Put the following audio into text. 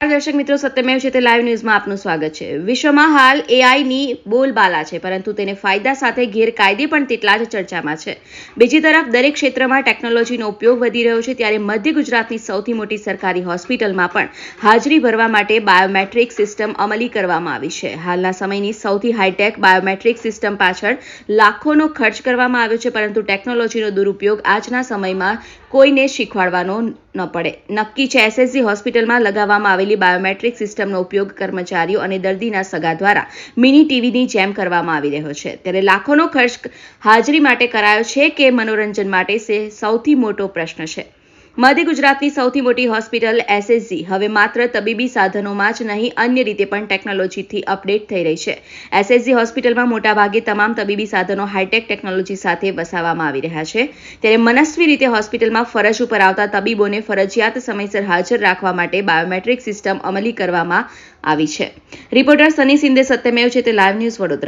દર્શક મિત્રો, સત્યમેવ છે તે લાઈવ ન્યૂઝમાં આપનું સ્વાગત છે. વિશ્વમાં હાલ એઆઈની બોલબાલા છે, પરંતુ તેને ફાયદા સાથે ગેરકાયદે પણ તેટલા જ ચર્ચામાં છે. બીજી તરફ, દરેક ક્ષેત્રમાં ટેકનોલોજીનો ઉપયોગ વધી રહ્યો છે, ત્યારે મધ્ય ગુજરાતની સૌથી મોટી સરકારી હોસ્પિટલમાં પણ હાજરી ભરવા માટે બાયોમેટ્રિક સિસ્ટમ અમલી કરવામાં આવી છે. હાલના સમયની સૌથી હાઈટેક બાયોમેટ્રિક સિસ્ટમ પાછળ લાખોનો ખર્ચ કરવામાં આવ્યો છે, પરંતુ ટેકનોલોજીનો દુરુપયોગ આજના સમયમાં કોઈને શીખવાડવાનો ન પડે. નક્કી છે એસએસજી હોસ્પિટલમાં લગાવવામાં આવેલી બાયોમેટ્રિક સિસ્ટમનો ઉપયોગ કર્મચારીઓ અને દર્દીના સગા દ્વારા મિની ટીવીની જેમ કરવામાં આવી રહ્યો છે. ત્યારે લાખોનો ખર્ચ હાજરી માટે કરાયો છે કે મનોરંજન માટે સૌથી મોટો પ્રશ્ન છે. મધ્ય ગુજરાતની સૌથી મોટી હોસ્પિટલ એસએસજી હવે માત્ર તબીબી સાધનોમાં જ નહીં, અન્ય રીતે પણ ટેકનોલોજીથી અપડેટ થઈ રહી છે. એસએસજી હોસ્પિટલમાં મોટાભાગે તમામ તબીબી સાધનો હાઈટેક ટેકનોલોજી સાથે વસાવવામાં આવી રહ્યા છે. ત્યારે મનસ્વી રીતે હોસ્પિટલમાં ફરજ ઉપર આવતા તબીબોને ફરજિયાત સમયસર હાજર રાખવા માટે બાયોમેટ્રિક સિસ્ટમ અમલી કરવામાં આવી છે. રિપોર્ટર સની સિંધે સત્યમેવ છે તે લાઈવ ન્યૂઝ વડોદરા.